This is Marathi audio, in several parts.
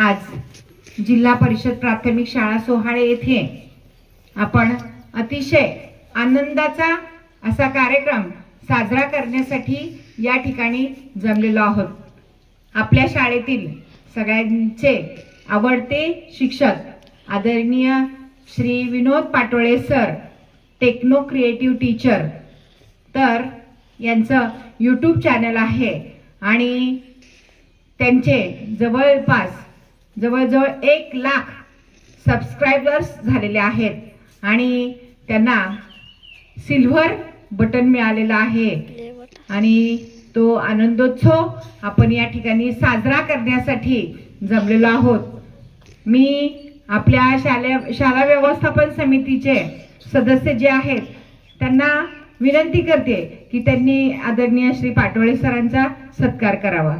आज जिल्हा परिषद प्राथमिक शाळा सोहाळे येथे आपण अतिशय आनंदाचा असा कार्यक्रम साजरा करण्यासाठी या ठिकाणी जमलेलो आहोत. आपल्या शाळेतील सगळ्यांचे आवडते शिक्षक आदरणीय Shri Vinod Patole sir techno creative teacher तर यांचं यूट्यूब चॅनल आहे आणि त्यांचे जवळपास जवळजवळ एक लाख सबस्क्रायबर्स झालेले आहेत. आणि त्यांना सिल्व्हर बटन मिळालेलं आहे. आणि तो आनंदोत्सव आपण या ठिकाणी साजरा करण्यासाठी जमलेलो आहोत. मी आपल्या शाले शाळा व्यवस्थापन समितीचे सदस्य जे आहेत त्यांना विनंती करते की त्यांनी आदरणीय श्री पाटोळे सरांचा सत्कार करावा.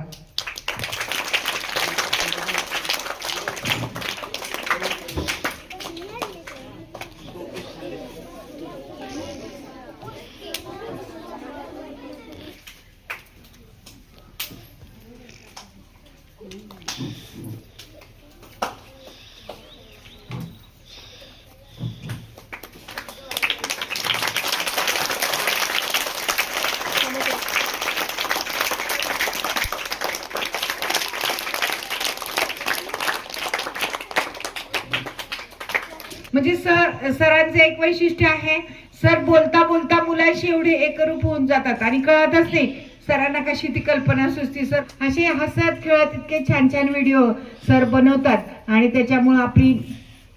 म्हणजे सर सरांचं एक वैशिष्ट्य आहे सर बोलता बोलता मुलाशी एवढे एकरूप होऊन जातात आणि कळतच नाही सरांना कशी ती कल्पना सुचते. सर असे हसत खेळत इतके छान छान व्हिडिओ सर बनवतात आणि त्याच्यामुळं आपली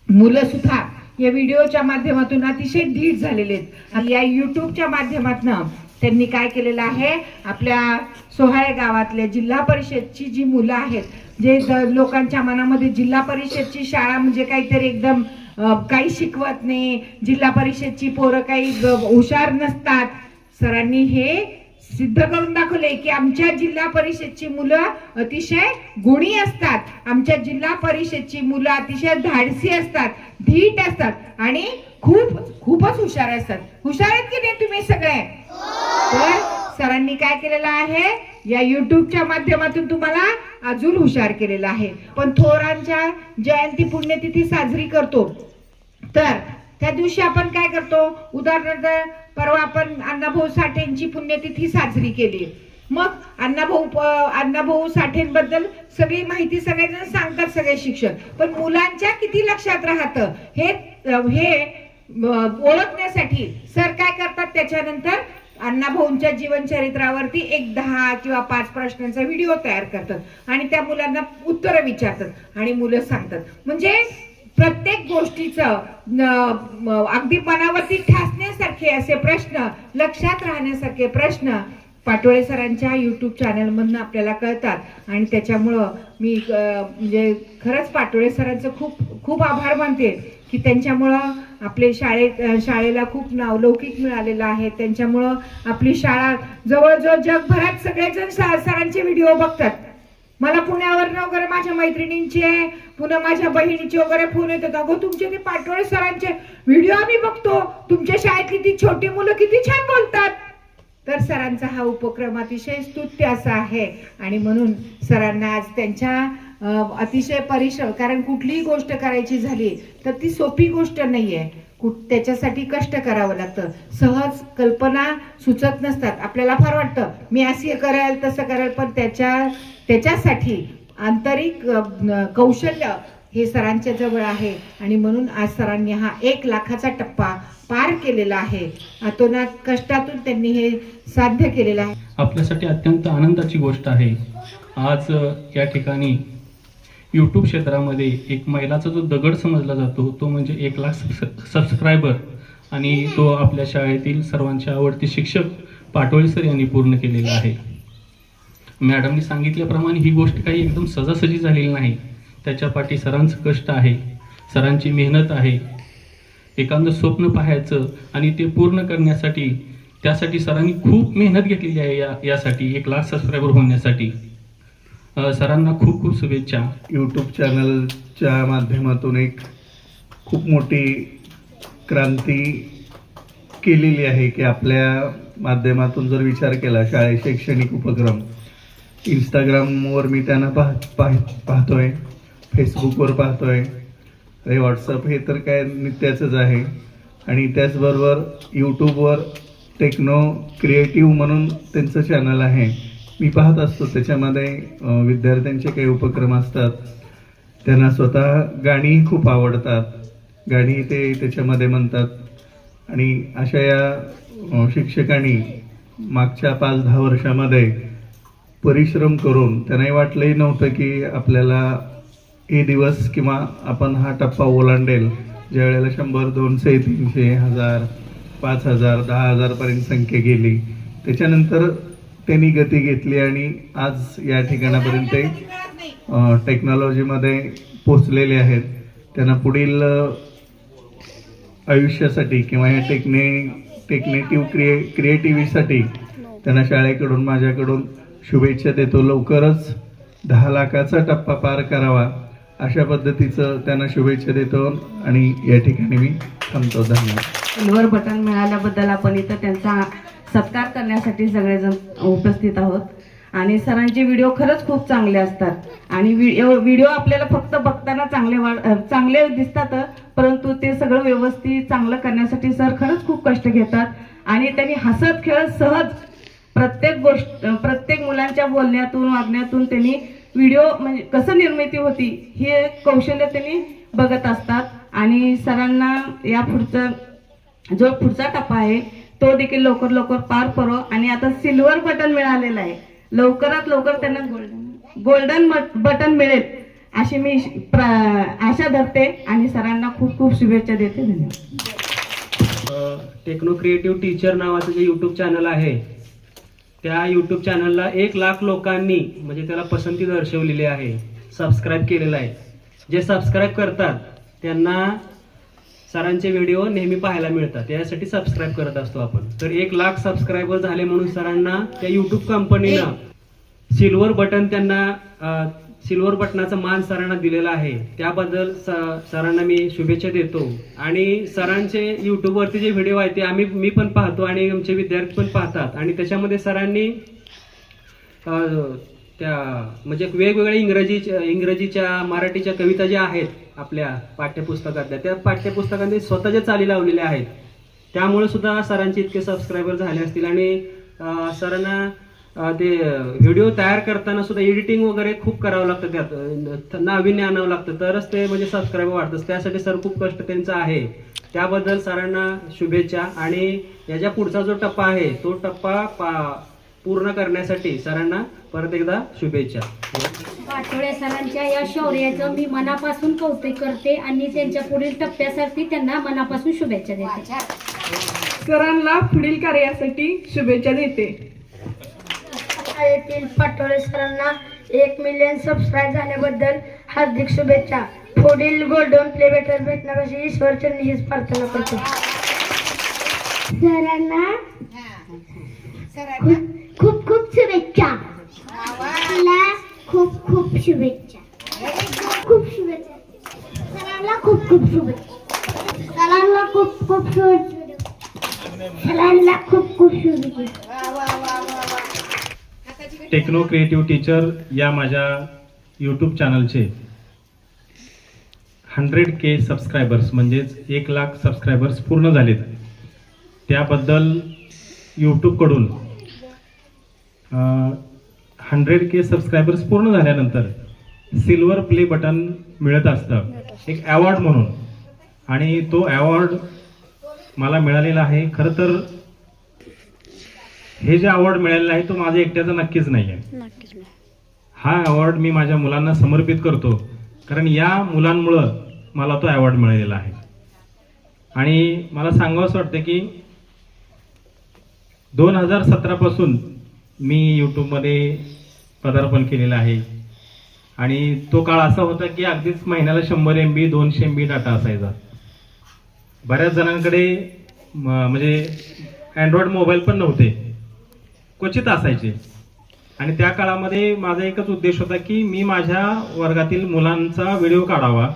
मुलं सुद्धा या व्हिडिओच्या माध्यमातून अतिशय धीट झालेले आहेत. आणि या युट्यूबच्या माध्यमातून त्यांनी काय केलेलं आहे आपल्या सोहाळे गावातल्या जिल्हा परिषदची जी मुलं आहेत जे लोकांच्या मनामध्ये जिल्हा परिषदची शाळा म्हणजे काहीतरी एकदम काही शिकवत नाही. जिल्हा परिषदची पोरं काही हुशार नसतात. सरांनी हे सिद्ध करून दाखवले की आमच्या जिल्हा परिषदची मुलं अतिशय गुणी असतात. आमच्या जिल्हा परिषदची मुलं अतिशय धाडसी असतात धीट असतात आणि खूप खूपच हुशार असतात. हुशार आहेत की नाही तुम्ही सगळे? तर सरांनी काय केलेलं आहे? या युट्यूबच्या माध्यमातून तुम्हाला अजून हुशार केलेला आहे. पण थोरांच्या जयंती पुण्यतिथी साजरी करतो. तर त्या दिवशी आपण काय करतो? उदाहरणार्थ परवा आपण अण्णाभाऊ साठेंची पुण्यतिथी साजरी केली. मग अण्णाभाऊ अण्णाभाऊ साठेंबद्दल सगळी माहिती सगळेजण सांगतात सगळे शिक्षक. पण मुलांच्या किती लक्षात राहतं? हे हे ओळखण्यासाठी सर काय करतात? त्याच्यानंतर अण्णाभाऊंच्या जीवनचरित्रावरती एक दहा किंवा पाच प्रश्नांचा व्हिडिओ तयार करतात. आणि त्या मुलांना उत्तरं विचारतात आणि मुलं सांगतात. म्हणजे प्रत्येक गोष्टीचं अगदी मनावरती ठासण्यासारखे असे प्रश्न लक्षात राहण्यासारखे प्रश्न पाटोळे सरांच्या यूट्यूब चॅनलमधनं आपल्याला कळतात. आणि त्याच्यामुळं मी म्हणजे खरंच पाटोळे सरांचं खूप खूप आभार मानते की त्यांच्यामुळं आपले शाळेत शाळेला खूप नावलौकिक मिळालेलं आहे. त्यांच्यामुळं आपली शाळा जवळजवळ जगभरात सगळेजण सरांचे व्हिडिओ बघतात. मला पुण्यावरनं वगैरे माझ्या मैत्रिणींचे पुन्हा माझ्या बहिणीचे वगैरे फोन येतात. अगं तुमचे ते पाटोळे सरांचे व्हिडिओ आम्ही बघतो. तुमच्या शाळेतली ती छोटी मुलं किती छान बोलतात. तर सरांचा हा उपक्रम अतिशय स्तुत्य असा आहे. आणि म्हणून सरांना आज त्यांच्या अतिशय परिश्रम कारण कुठलीही गोष्ट करायची झाली तर ती सोपी गोष्ट नाहीये. कुठ त्याच्यासाठी कष्ट करावं लागतं. सहज कल्पना सुचत नसतात. आपल्याला फार वाटतं मी असे करेल तसं करेल पण त्याच्या त्याच्यासाठी आंतरिक कौशल्य हे सरांच्या जवळ आहे. आणि म्हणून आज सरांनी हा एक लाखाचा टप्पा पार केलेला आहे. अतोनात कष्टातून त्यांनी हे साध्य केलेलं आहे. आपल्यासाठी अत्यंत आनंदाची गोष्ट आहे. आज या ठिकाणी यूट्यूब क्षेत्रामध्ये एक महिलाचा जो दगड समजला जातो तो म्हणजे एक लाख सबस्क्रायबर आणि तो आपल्या शाळेतील सर्वांचे आवडते शिक्षक पाटोळे सर यांनी पूर्ण केलेला आहे. मॅडमनी सांगितल्याप्रमाणे ही गोष्ट काही एकदम सजासजी झालेली नाही. त्याच्या पाठी सरांचं कष्ट आहे सरांची मेहनत आहे. एखादं स्वप्न पाहायचं आणि ते पूर्ण करण्यासाठी त्यासाठी सरांनी खूप मेहनत घेतलेली आहे या यासाठी एक लाख सबस्क्रायबर होण्यासाठी. सरांना खूप खूप शुभेच्छा. यूट्यूब चॅनलच्या माध्यमातून एक खूप मोठी क्रांती केलेली आहे की आपल्या माध्यमातून जर विचार केला शाळे शैक्षणिक उपक्रम इंस्टाग्रामवर मी त्यांना पाह पाह पाहतोय. फेसबुकवर पाहतोय. अरे व्हॉट्सअप हे तर काय नित्याचंच आहे. आणि त्याचबरोबर यूट्यूबवर टेक्नो क्रिएटिव्ह म्हणून त्यांचं चॅनल आहे. मी पाहत असतो. त्याच्यामध्ये विद्यार्थ्यांचे काही उपक्रम असतात. त्यांना स्वतः गाणी खूप आवडतात. गाणी ते त्याच्यामध्ये म्हणतात. आणि अशा या शिक्षकांनी मागच्या पाच दहा वर्षामध्ये परिश्रम करून त्यांनाही वाटलंही नव्हतं की आपल्याला हे दिवस किंवा आपण हा टप्पा ओलांडेल ज्या वेळेला शंभर दोनशे तीनशे हजार पाच हजार दहा हजारपर्यंत संख्या गेली. त्याच्यानंतर त्यांनी गती घेतली आणि आज या ठिकाणापर्यंत ते टेक्नॉलॉजीमध्ये पोचलेले आहेत. त्यांना पुढील आयुष्यासाठी किंवा या टेक्ने टेक्नेटिव्ह क्रिए क्रिएटिव्हिटीसाठी त्यांना शाळेकडून माझ्याकडून शुभेच्छा देतो. लवकरच दहा लाखाचा टप्पा पार करावा. अशा पद्धतीचं त्यांना शुभेच्छा देतो आणि या ठिकाणी मी थांबतो. धन्यवाद. सिल्वर बटन मिळाल्याबद्दल आपण इथं त्यांचा सत्कार करण्यासाठी सगळेजण उपस्थित आहोत. आणि सरांचे व्हिडिओ खरंच खूप चांगले असतात. आणि व्हिडिओ व्हिडिओ आपल्याला फक्त बघताना चांगले वाट चांगले दिसतात परंतु ते सगळं व्यवस्थित चांगलं करण्यासाठी सर खरंच खूप कष्ट घेतात. आणि त्यांनी हसत खेळत सहज प्रत्येक गोष्ट प्रत्येक मुलांच्या बोलण्यातून वागण्यातून त्यांनी व्हिडिओ म्हणजे कसं निर्मिती होती हे कौशल्य त्यांनी बघत असतात. आणि सरांना या पुढचा जो पुढचा टप्पा आहे तो देखील लवकर लवकर पार पडो आणि आता सिल्वर बटन मिळालेलं आहे. लवकरात लवकर त्यांना गोल्डन गोल्डन बटन मिळेल अशी मी आशा धरते. आणि सरांना खूप खूप शुभेच्छा देते. धन्यवाद. टेक्नो क्रिएटिव्ह टीचर नावाचं जे यूट्यूब चॅनल आहे त्या यूट्यूब चॅनलला एक लाख लोकांनी म्हणजे त्याला पसंती दर्शवलेली आहे सबस्क्राईब केलेलं आहे. जे सबस्क्राईब करतात त्यांना सरांचे व्हिडिओ नेहमी पाहायला मिळतात. यासाठी सबस्क्राईब करत असतो आपण. तर एक लाख सबस्क्रायबर झाले म्हणून सरांना त्या यूट्यूब कंपनीनं सिल्वर बटन त्यांना सिल्वर बटनाचा मान सरांना दिलेला आहे. त्याबद्दल स- सरांना मी शुभेच्छा देतो. आणि सरांचे युट्यूबवरती जे व्हिडिओ आहेत ते आम्ही मी पण पाहतो आणि आमचे विद्यार्थी पण पाहतात. आणि त्याच्यामध्ये सरांनी त्या म्हणजे वेगवेगळ्या इंग्रजी इंग्रजीच्या मराठीच्या कविता ज्या आहेत आपल्या पाठ्यपुस्तकातल्या त्या पाठ्यपुस्तकांनी स्वतःच्या चाली लावलेल्या आहेत. त्यामुळे सुद्धा सरांचे इतके सबस्क्रायबर झाले असतील आणि सरांना ते व्हिडिओ तयार करताना सुद्धा एडिटिंग वगैरे खूप करावं लागतं त्यात. नाविन्य आणावं लागतं. तरच ते म्हणजे सबस्क्रायबर वाढतं त्यासाठी सर खूप कष्ट त्यांचं आहे. त्याबद्दल सरांना शुभेच्छा. आणि याच्या पुढचा जो टप्पा आहे तो टप्पा पा- पूर्ण करण्यासाठी सरांना परत एकदा शुभेच्छा. पाटोळे सरांच्या या शौर्याचं मी मनापासून कौतुक करते आणि त्यांच्या पुढील टप्प्यासाठी त्यांना मनापासून शुभेच्छा देते. सरांना पुढील कार्यासाठी शुभेच्छा देते. शाळेतील पाटोळे सरांना एक मिलियन सबस्क्राईब झाल्याबद्दल हार्दिक शुभेच्छा. पुढील गोल्डन प्ले बेटर भेटण्यापासून ईश्वरचरणी हीच प्रार्थना करतो. सरांना खूप खूप शुभेच्छा. तुला खूप खूप शुभेच्छा. खूप शुभेच्छा. सरांना खूप खूप शुभेच्छा. सरांना खूप खूप शुभेच्छा. सरांना खूप खूप शुभेच्छा. टेक्नो क्रिएटिव्ह टीचर या माझ्या यूट्यूब चॅनलचे हंड्रेड के सबस्क्रायबर्स म्हणजेच एक लाख सबस्क्रायबर्स पूर्ण झालेत. त्याबद्दल यूट्यूबकडून हंड्रेड के सबस्क्रायबर्स पूर्ण झाल्यानंतर सिल्वर प्ले बटन मिळत असतं. एक ॲवॉर्ड म्हणून. आणि तो ॲवॉर्ड मला मिळालेला आहे. खरं तर हे जे अवॉर्ड मिळालेलं आहे तो माझ्या एकट्याचा नक्कीच नाही. आहे हा अवॉर्ड मी माझ्या मुलांना समर्पित करतो. कारण या मुलांमुळं मला तो अवॉर्ड मिळालेला आहे. आणि मला सांगावंसं वाटतं की दोन हजार सतरापासून मी यूट्यूबमध्ये पदार्पण केलेलं आहे. आणि तो काळ असा होता की अगदीच महिन्याला शंभर एम बी दोनशे एम बी डाटा असायचा. बऱ्याच जणांकडे म्हणजे अँड्रॉइड मोबाईल पण नव्हते. क्वचित असायचे. आणि त्या काळामध्ये माझा एकच उद्देश होता की मी माझ्या वर्गातील मुलांचा व्हिडिओ काढावा.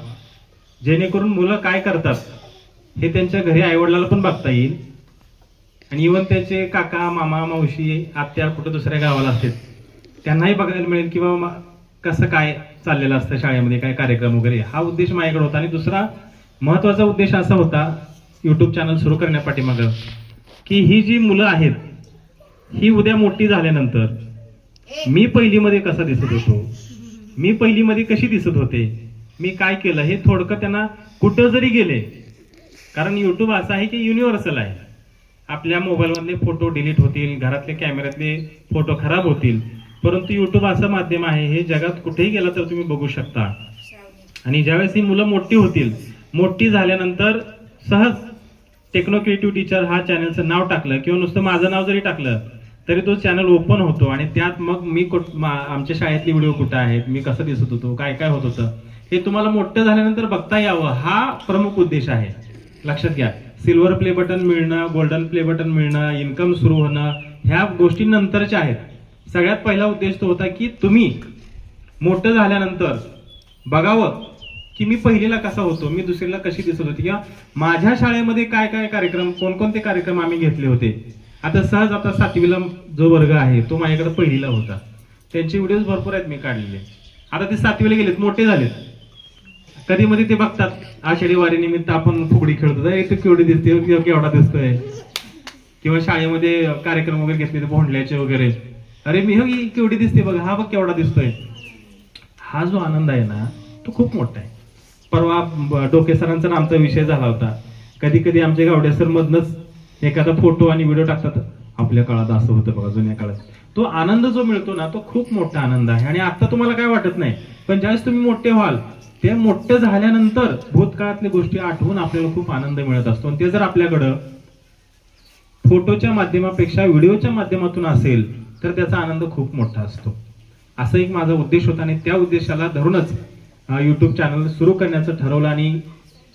जेणेकरून मुलं काय करतात हे त्यांच्या घरी आईवडिलाला पण बघता येईल. आणि इवन त्यांचे काका मामा मावशी आत्या कुठं दुसऱ्या गावाला असतील त्यांनाही बघायला मिळेल किंवा मा- कसं काय चाललेलं असतं शाळेमध्ये काय कार्यक्रम वगैरे. हा उद्देश माझ्याकडे होता. आणि दुसरा महत्त्वाचा उद्देश असा होता यूट्यूब चॅनल सुरू करण्यापाठीमागं की ही जी मुलं आहेत ही उद्या मोठी झाल्यानंतर मी पहिलीमध्ये कसा दिसत होतो? मी पहिलीमध्ये कशी दिसत होते? मी काय केलं? हे थोडकं त्यांना कुठं जरी गेले कारण युट्यूब असं आहे की युनिव्हर्सल आहे. आपल्या मोबाईलमधले फोटो डिलीट होतील घरातले कॅमेऱ्यातले फोटो खराब होतील. परंतु युट्यूब असं माध्यम आहे हे जगात कुठेही गेला तर तुम्ही बघू शकता. आणि ज्यावेळेस ही मुलं मोठी होतील मोठी झाल्यानंतर सहज टेक्नो क्रिएटिव्ह टीचर हा चॅनलचं नाव टाकलं किंवा नुसतं माझं नाव जरी टाकलं तरी तो चॅनल ओपन होतो आणि त्यात मग मी आमच्या शाळेतली व्हिडिओ कुठं आहेत मी कसं दिसत होतो काय काय होत होतं हे तुम्हाला मोठं झाल्यानंतर बघता यावं. हा प्रमुख उद्देश आहे. लक्षात घ्या. सिल्वर प्ले बटन मिळणं गोल्डन प्ले बटन मिळणं इन्कम सुरू होणं ह्या गोष्टी नंतरच्या आहेत. सगळ्यात पहिला उद्देश तो होता की तुम्ही मोठं झाल्यानंतर बघावं की मी पहिलीला कसा होतो मी दुसरीला कशी दिसत होती किंवा माझ्या शाळेमध्ये काय काय कार्यक्रम कोणकोणते कार्यक्रम आम्ही घेतले होते. आता सहज आता सातवीला जो वर्ग आहे तो माझ्याकडे पहिलीला होता. त्यांचे व्हिडिओज भरपूर आहेत मी काढलेले. आता ते सातवीला गेलेत मोठे झालेत. कधी मध्ये ते बघतात आषाढी वारी निमित्त आपण फुगडी खेळतो. एक केवढी दिसते किंवा केवढा दिसतोय. किंवा शाळेमध्ये कार्यक्रम वगैरे घेतले ते भोंडल्याचे वगैरे. अरे मी ही केवढी दिसते बघ हा बघ केवढा दिसतोय. हा जो आनंद आहे ना तो खूप मोठा आहे. परवा डोके सरांचा आमचा विषय झाला होता. कधी कधी आमच्या गावड्या सर मधनच एखादा फोटो आणि व्हिडिओ टाकतात. आपल्या काळात असं होतं बघा जुन्या काळात. तो आनंद जो मिळतो ना तो खूप मोठा आनंद आहे. आणि आता तुम्हाला काय वाटत नाही पण ज्यावेळेस तुम्ही मोठे व्हाल ते मोठे झाल्यानंतर भूतकाळातल्या गोष्टी आठवून आपल्याला खूप आनंद मिळत असतो. आणि ते जर आपल्याकडं फोटोच्या माध्यमापेक्षा व्हिडिओच्या माध्यमातून असेल तर त्याचा आनंद खूप मोठा असतो. असा एक माझा उद्देश होता आणि त्या उद्देशाला धरूनच यूट्यूब चॅनल सुरू करण्याचं ठरवलं आणि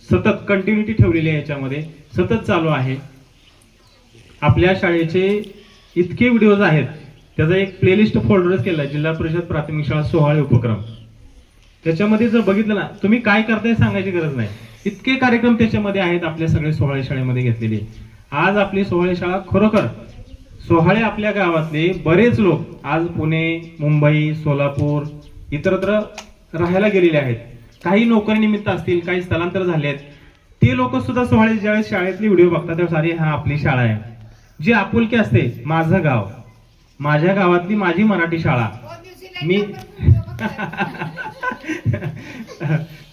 सतत कंटिन्युटी ठेवलेली आहे याच्यामध्ये. सतत चालू आहे. आपल्या शाळेचे इतके व्हिडिओज आहेत. त्याचा एक प्लेलिस्ट फोल्डरच केला जिल्हा परिषद प्राथमिक शाळा सोहाळे उपक्रम. त्याच्यामध्ये जर बघितलं ना तुम्ही काय करताय सांगायची गरज नाही. इतके कार्यक्रम त्याच्यामध्ये आहेत आपल्या सगळे सोहाळे शाळेमध्ये घेतलेले. आज आपली सोहाळे शाळा खरोखर सोहाळे आपल्या गावातले बरेच लोक आज पुणे मुंबई सोलापूर इतरत्र राहायला गेलेले आहेत. काही नोकरीनिमित्त असतील काही स्थलांतर झाले आहेत ते लोक सुद्धा सोहाळे ज्यावेळेस शाळेतले व्हिडिओ बघतात त्यावेळेस अरे हा आपली शाळा आहे. जी आपुलकी असते माझं गाव. माझ्या गावातली माझी मराठी शाळा. मी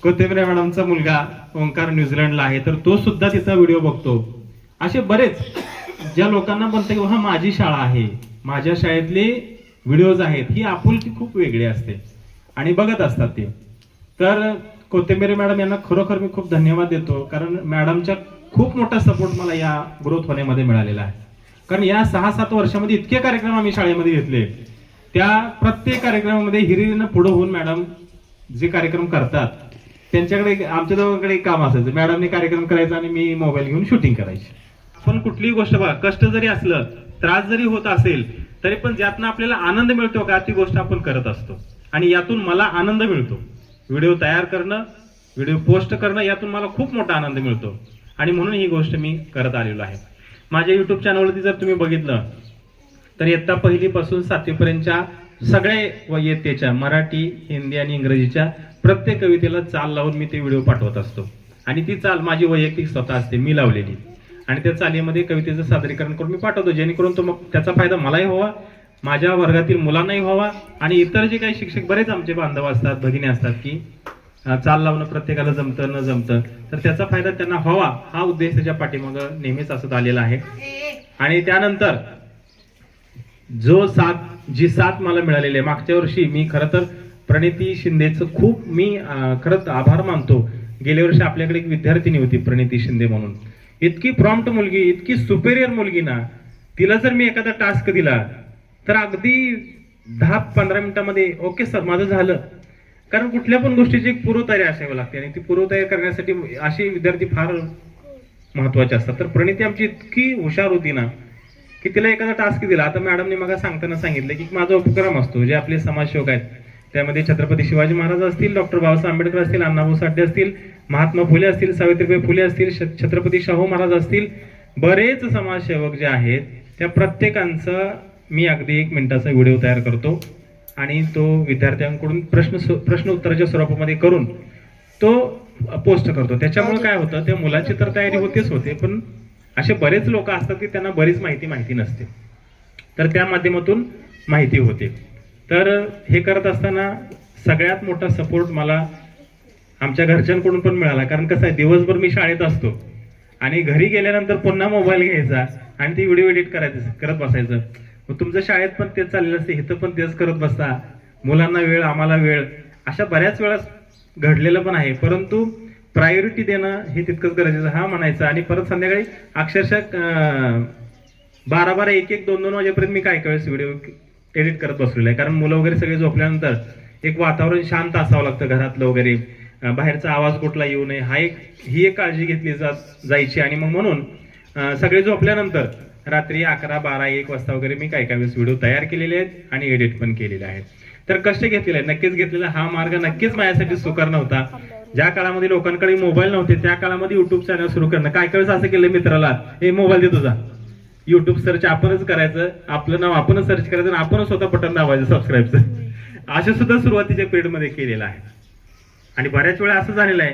कोथिंबरे मॅडमचा मुलगा ओंकार न्यूझीलंडला आहे तर तो सुद्धा तिचा व्हिडिओ बघतो. असे बरेच ज्या लोकांना म्हणतं की हा माझी शाळा आहे. माझ्या शाळेतले व्हिडिओज आहेत. ही आपुलकी खूप वेगळी असते. आणि बघत असतात ते. तर कोथिंबीर मॅडम यांना खरोखर मी खूप धन्यवाद देतो कारण मॅडमच्या खूप मोठा सपोर्ट मला या ग्रोथ होण्यामध्ये मिळालेला आहे. कारण या सहा सात वर्षामध्ये इतके कार्यक्रम आम्ही शाळेमध्ये घेतले. त्या प्रत्येक कार्यक्रमामध्ये हिरिरीनं पुढं होऊन मॅडम जे कार्यक्रम करतात त्यांच्याकडे आमच्या दोघांकडे एक काम असायचं. मॅडमने कार्यक्रम करायचा आणि मी मोबाईल घेऊन शूटिंग करायची. आपण कुठलीही गोष्ट बघा कष्ट जरी असलं त्रास जरी होत असेल तरी पण ज्यातनं आपल्याला आनंद मिळतो का ती गोष्ट आपण करत असतो. आणि यातून मला आनंद मिळतो. व्हिडिओ तयार करणं व्हिडिओ पोस्ट करणं यातून मला खूप मोठा आनंद मिळतो. आणि म्हणून ही गोष्ट मी करत आलेलो आहे. माझ्या युट्यूब चॅनलवरती जर तुम्ही बघितलं तर इयत्ता पहिलीपासून सातवीपर्यंतच्या सगळे व इयत्तेच्या मराठी हिंदी आणि इंग्रजीच्या प्रत्येक कवितेला चाल लावून मी ते व्हिडिओ पाठवत असतो. आणि ती चाल माझी वैयक्तिक स्वतः असते मी लावलेली. आणि त्या चालीमध्ये कवितेचं सादरीकरण करून मी पाठवतो जेणेकरून तो मग त्याचा फायदा मलाही व्हावा माझ्या वर्गातील मुलांनाही व्हावा आणि इतर जे काही शिक्षक बरेच आमचे बांधव असतात भगिनी असतात की चाल लावणं प्रत्येकाला जमतं न जमतं तर त्याचा फायदा त्यांना व्हावा हा उद्देश त्याच्या पाठीमागं नेहमीच असत आलेला आहे. आणि त्यानंतर जो साथ जी साथ मला मिळालेली आहे मागच्या वर्षी मी खरं तर प्रणिती शिंदेचं खूप मी खरंच आभार मानतो. गेल्या वर्षी आपल्याकडे एक विद्यार्थिनी होती प्रणिती शिंदे म्हणून. इतकी प्रॉम्प्ट मुलगी इतकी सुपेरियर मुलगी ना तिला जर मी एखादा टास्क दिला तर अगदी दहा पंधरा मिनिटामध्ये ओके सर माझं झालं. कारण कुठल्या पण गोष्टीची एक पूर्वतयारी असावी लागते आणि ती पूर्वतयारी करण्यासाठी असे विद्यार्थी फार महत्त्वाचे असतात. तर प्रणिती आमची इतकी हुशार होती ना की तिला एखादा टास्क दिला. आता मॅडमने मला सांगताना सांगितलं की माझा उपक्रम असतो जे आपले समाजसेवक आहेत त्यामध्ये छत्रपती शिवाजी महाराज असतील डॉक्टर बाबासाहेब आंबेडकर असतील अण्णाभाऊ साठे असतील महात्मा फुले असतील सावित्रीबाई फुले असतील छत्रपती शाहू महाराज असतील बरेच समाजसेवक जे आहेत त्या प्रत्येकांचं मी अगदी एक मिनिटाचा व्हिडिओ तयार करतो. आणि तो विद्यार्थ्यांकडून प्रश्न प्रश्न उत्तराच्या स्वरूपामध्ये करून तो पोस्ट करतो. त्याच्यामुळे काय होतं त्या मुलांची तर तयारी होतेच होते पण असे बरेच लोक असतात की त्यांना बरीच माहिती माहिती नसते. तर त्या माध्यमातून माहिती होते. तर हे करत असताना सगळ्यात मोठा सपोर्ट मला आमच्या घरच्यांकडून पण मिळाला. कारण कसं आहे दिवसभर मी शाळेत असतो आणि घरी गेल्यानंतर पुन्हा मोबाईल घ्यायचा आणि ती व्हिडिओ एडिट करायचं करत बसायचं. मग तुमचं शाळेत पण तेच चाललेलं असते इथं पण तेच करत बसता. मुलांना वेळ आम्हाला वेळ. अशा बऱ्याच वेळा घडलेलं पण आहे. परंतु प्रायोरिटी देणं हे तितकंच गरजेचं हा म्हणायचं. आणि परत संध्याकाळी अक्षरशः बारा बारा एक एक दोन दोन वाजेपर्यंत मी काय काय वेळेस व्हिडिओ एडिट करत बसलेलो आहे. कारण मुलं वगैरे सगळे झोपल्यानंतर एक वातावरण शांत असावं लागतं घरातलं वगैरे. बाहेरचा आवाज कुठला येऊ नये. हा एक ही एक काळजी घेतली जा जायची. आणि मग म्हणून सगळे झोपल्यानंतर रात्री अकरा बारा एक वाजता वगैरे मी काही काही वेळेस व्हिडिओ तयार केलेले आहेत आणि एडिट पण केलेले आहेत. तर कष्ट घेतलेले आहेत. नक्कीच घेतलेला हा मार्ग नक्कीच माझ्यासाठी सुकर नव्हता. ज्या काळामध्ये लोकांकडे मोबाईल नव्हते त्या काळामध्ये युट्यूब चॅनल सुरू करणं. काय काय वेळेस असं केलं मित्राला हे मोबाईल दे तुझा युट्यूब सर्च आपणच करायचं आपलं नाव आपणच सर्च करायचं आणि आपणच स्वतः बटन दाबायचं सबस्क्राईबचं असं सुद्धा सुरुवातीच्या पिरियडमध्ये केलेलं आहे. आणि बऱ्याच वेळा असं झालेलं आहे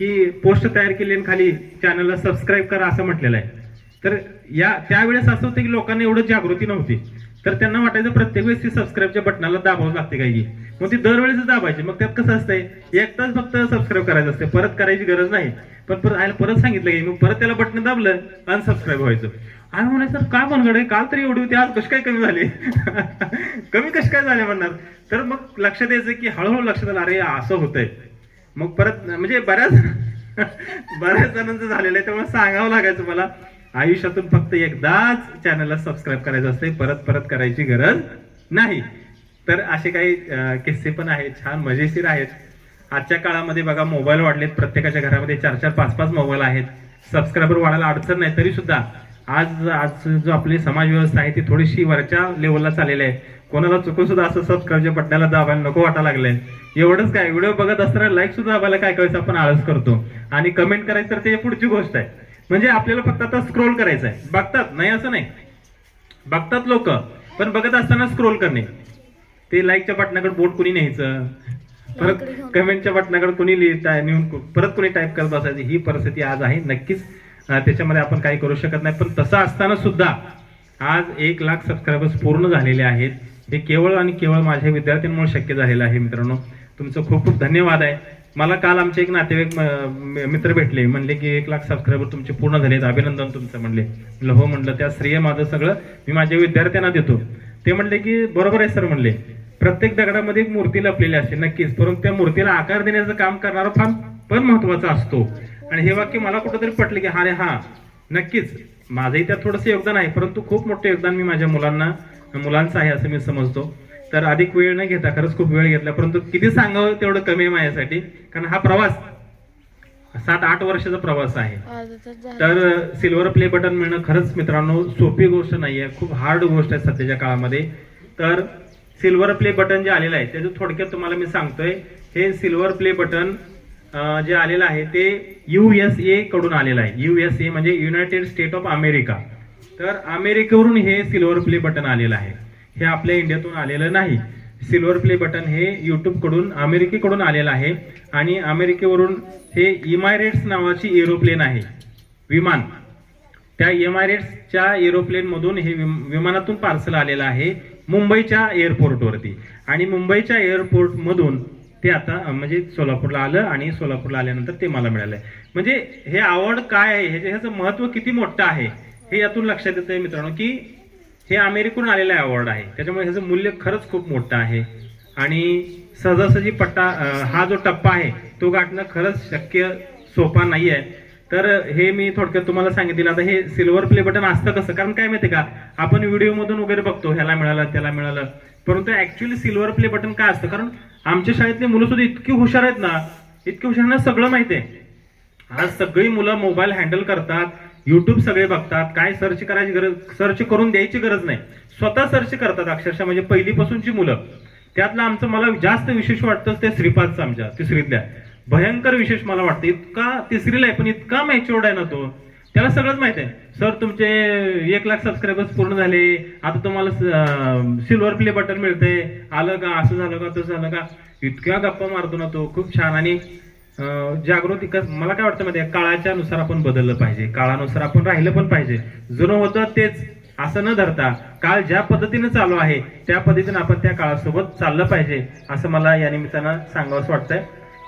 की पोस्ट तयार केली आणि खाली चॅनलला सबस्क्राईब करा असं म्हटलेलं आहे. तर या त्यावेळेस असं होतं की लोकांना एवढं जागृती नव्हती. तर त्यांना वाटायचं प्रत्येक वेळेस ती सबस्क्राईबच्या बटनाला दाबावं लागते काही. मग ती दरवेळेस दाबायची. मग त्यात कसं असतंय एकटाच फक्त सबस्क्राईब करायचं असते परत करायची गरज नाही. पण परत आयला परत सांगितलं की मग परत त्याला बटन दाबलं अनसबस्क्राईब व्हायचं. आम्ही म्हणायचं का मनगड आहे काल तरी एवढी होती आज कशी काय कमी झाली? कमी कशी काय झाले? म्हणणार. तर मग लक्षात यायचं की हळूहळू लक्षात आलं अरे असं होतंय. मग परत म्हणजे बऱ्याच बऱ्याच जणांचं झालेलं आहे त्यामुळे सांगावं लागायचं मला. आयुष्यातून फक्त एकदाच चॅनलला सबस्क्राईब करायचं असते परत परत करायची गरज नाही. तर असे काही किस्से पण आहेत छान मजेशीर आहेत. आजच्या काळामध्ये बघा मोबाईल वाढलेत. प्रत्येकाच्या घरामध्ये चार चार पाच पाच मोबाईल आहेत. सबस्क्रायबर वाढायला अडचण नाही तरी सुद्धा आज आज जो आपली समाज व्यवस्था आहे ती थोडीशी वरच्या लेवलला चाललेली आहे. कोणाला चुकून सुद्धा असं सबस्क्राईबच्या बटनाला दाबायला नको वाटायला लागलंय. एवढंच काय व्हिडिओ बघत असताना लाईक सुद्धा दाबायला काय करायचं आपण आळस करतो. आणि कमेंट करायचं तर ते पुढची गोष्ट आहे. म्हणजे आपल्याला फक्त आता स्क्रोल करायचं आहे बघतात? नाही असं नाही. बघतात लोक पण बघत असताना स्क्रोल करणे. ते लाईकच्या बटनाकडे बोट कुणी न्यायचं? परत कमेंटच्या बटनाकडे कुणी लिहिता नेऊन परत कुणी टाईप करत बसायची? ही परिस्थिती आज आहे नक्कीच. त्याच्यामध्ये आपण काही करू शकत नाही. पण तसं असताना सुद्धा आज एक लाख सबस्क्रायबर्स पूर्ण झालेले आहेत. हे केवळ आणि केवळ माझ्या विद्यार्थ्यांमुळे शक्य झालेलं आहे मित्रांनो. तुमचं खूप खूप धन्यवाद आहे. मला काल आमचे एक नातेवाईक मित्र भेटले. म्हणले की एक लाख सबस्क्रायबर तुमचे पूर्ण झालेत. अभिनंदन तुमचं म्हणले. म्हणलं हो म्हणलं. त्या श्रेय माझं सगळं मी माझ्या विद्यार्थ्यांना देतो. ते म्हणले की बरोबर आहे सर म्हणले. प्रत्येक दगडामध्ये एक मूर्ती लपलेली असते नक्कीच. परंतु त्या मूर्तीला आकार देण्याचं काम करणारा फार पण महत्त्वाचा असतो. आणि हे वाक्य मला कुठंतरी पटले की हा रे हा. नक्कीच. माझंही त्यात थोडंसं योगदान आहे. परंतु खूप मोठं योगदान मी माझ्या मुलांना मुलांचं आहे असं मी समजतो. तर अधिक वेळ न घेता खरंच खूप वेळ घेतला. परंतु किती सांगावं तेवढं कमी आहे माझ्यासाठी. कारण हा प्रवास सात आठ वर्षाचा प्रवास आहे. तर सिल्वर प्ले बटन मिळणं खरंच मित्रांनो सोपी गोष्ट नाहीये खूप हार्ड गोष्ट आहे सध्याच्या काळामध्ये. तर सिल्वर प्ले बटन जे आलेलं आहे त्याचं थोडक्यात तुम्हाला मी सांगतोय. हे सिल्वर प्ले बटन जे आलेलं आहे ते युएसए कडून आलेलं आहे. युएसए म्हणजे युनायटेड स्टेट ऑफ अमेरिका तर अमेरिकेवरून हे सिल्वर प्ले बटन आलेलं आहे. हे आपल्या इंडियातून आलेलं नाही. सिल्वर प्ले बटन हे यूट्यूबकडून अमेरिकेकडून आलेलं आहे. आणि अमेरिकेवरून हे इमायरेट्स नावाची एरोप्लेन आहे. विमान. त्या इमायरेट्सच्या एरोप्लेनमधून हे विम- विमानातून पार्सल आलेलं आहे मुंबईच्या एअरपोर्टवरती आणि मुंबईच्या एअरपोर्टमधून ते आता म्हणजे सोलापूरला आलं आणि सोलापूरला आल्यानंतर ते मला मिळालंय. म्हणजे हे आवड काय आहे? ह्याचं ह्याचं महत्त्व किती मोठं आहे? हे यातून लक्षात येतंय मित्रांनो की हे अमेरिकेहून आलेलं अवॉर्ड आहे. त्याच्यामुळे ह्याचं मूल्य खरंच खूप मोठं आहे. आणि सहजासहजी पट्टा हा जो टप्पा आहे तो गाठणं खरंच शक्य सोपा नाही आहे. तर हे मी थोडक्यात तुम्हाला सांगितलं आता हे सिल्वर प्ले बटन असतं कसं? कारण काय माहिती का? आपण व्हिडिओ मधून वगैरे बघतो ह्याला मिळालं त्याला मिळालं. परंतु ऍक्च्युअली सिल्वर प्ले बटन काय असतं? कारण आमच्या शाळेतली मुलं सुद्धा इतकी हुशार आहेत ना इतकी हुशार ना सगळं माहिती आहे आज सगळी मुलं मोबाईल हँडल करतात युट्यूब सगळे बघतात काय सर्च करायची गरज सर्च करून द्यायची गरज नाही. स्वतः सर्च करतात अक्षरशः म्हणजे पहिलीपासूनची मुलं. त्यातलं आमचं मला जास्त विशेष वाटतं ते श्रीपादचं आमच्या तिसरीतल्या. भयंकर विशेष मला वाटतं. इतका तिसरीला आहे पण इतका मॅच्युअर्ड आहे ना तो. त्याला सगळंच माहीत आहे. सर तुमचे एक लाख सबस्क्रायबर्स पूर्ण झाले. आता तुम्हाला सिल्वर प्ले बटन मिळते आलं का असं झालं का तसं झालं का? इतक्या गप्पा मारतो ना तो. खूप छान. आणि जागृती मला काय वाटतं माहिती काळाच्या नुसार आपण बदललं पाहिजे. काळानुसार आपण राहिलं पण पाहिजे. जुनं होतं तेच. असं न धरता काळ ज्या पद्धतीने चालू आहे त्या पद्धतीने आपण त्या काळासोबत चाललं पाहिजे असं मला या निमित्तानं सांगावंच वाटतंय.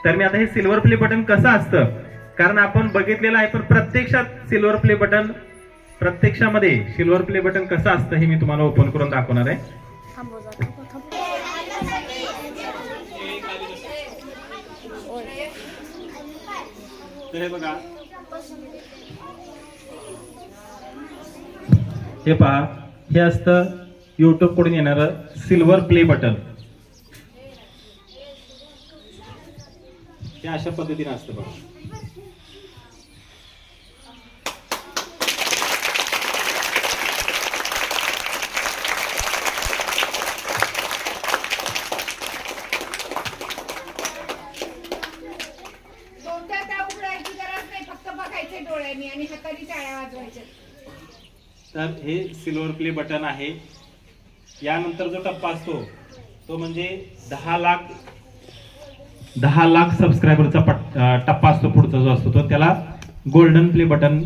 तर मी आता हे सिल्वर प्ले बटन कसं असतं? कारण आपण बघितलेलं आहे पण प्रत्यक्षात सिल्वर प्ले बटन प्रत्यक्षामध्ये सिल्वर प्ले बटन कसं असतं हे मी तुम्हाला ओपन करून दाखवणार आहे. तर हे बघा. हे पहा हे असतं युट्यूबकडून येणारं सिल्वर प्ले बटन हे अशा पद्धतीने असतं बघा बहुधा त्या उघडायची गरज नाही फक्त आणि हाताने टाळ्या वाजवायच्या. तर हे सिल्वर प्ले बटन आहे. यानंतर जो टप्पा असतो तो म्हणजे दहा लाख दहा लाख सबस्क्रायबरचा पट टप्पा असतो पुढचा जो असतो तो त्याला गोल्डन प्ले बटन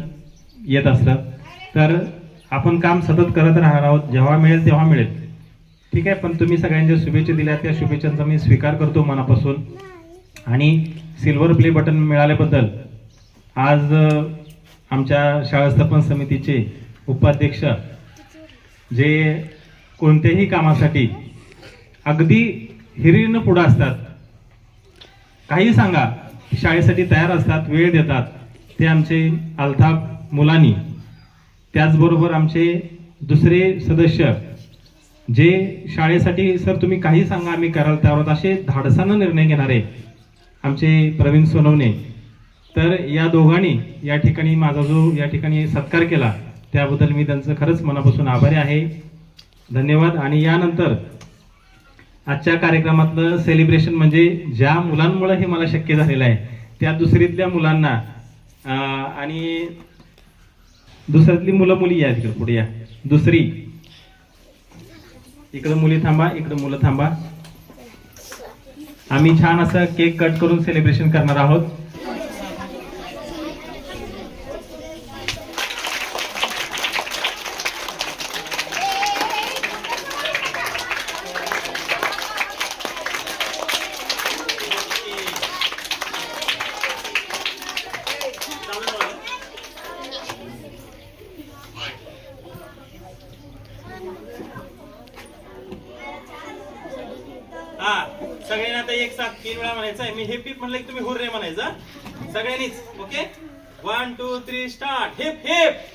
येत असलं तर आपण काम सतत करत राहणार आहोत. जेव्हा मिळेल तेव्हा मिळेल. ठीक आहे? पण तुम्ही सगळ्यांच्या शुभेच्छा दिल्या. त्या शुभेच्छांचा मी स्वीकार करतो मनापासून. आणि सिल्वर प्ले बटन मिळाल्याबद्दल आज आमच्या शाळा स्थापन समितीचे उपाध्यक्ष जे कोणत्याही कामासाठी अगदी हिरीनं पुढं असतात. काही सांगा शाळेसाठी तयार असतात वेळ देतात. ते आमचे अल्ताफ मुलानी. त्याचबरोबर आमचे दुसरे सदस्य जे शाळेसाठी सर तुम्ही काही सांगा आम्ही कराल त्यावर असे धाडसानं निर्णय घेणारे आमचे प्रवीण सोनवणे तर या दोघांनी या ठिकाणी माझा जो या ठिकाणी सत्कार केला त्याबद्दल मी त्यांचं खरंच मनापासून आभारी आहे. धन्यवाद. आणि यानंतर आजच्या कार्यक्रमातलं सेलिब्रेशन म्हणजे ज्या मुलांमुळं हे मला शक्य झालेलं आहे त्या दुसरीतल्या मुलांना आणि दुसऱ्यातली मुलं मुली या तिकडं पुढे या. दुसरी. इकडं मुली थांबा इकडं मुलं थांबा. आम्ही छान असं केक कट करून सेलिब्रेशन करणार आहोत. रिपीट म्हणलं की तुम्ही हुर्रे म्हणायचं. सगळ्यांनीच okay one two three start hip hip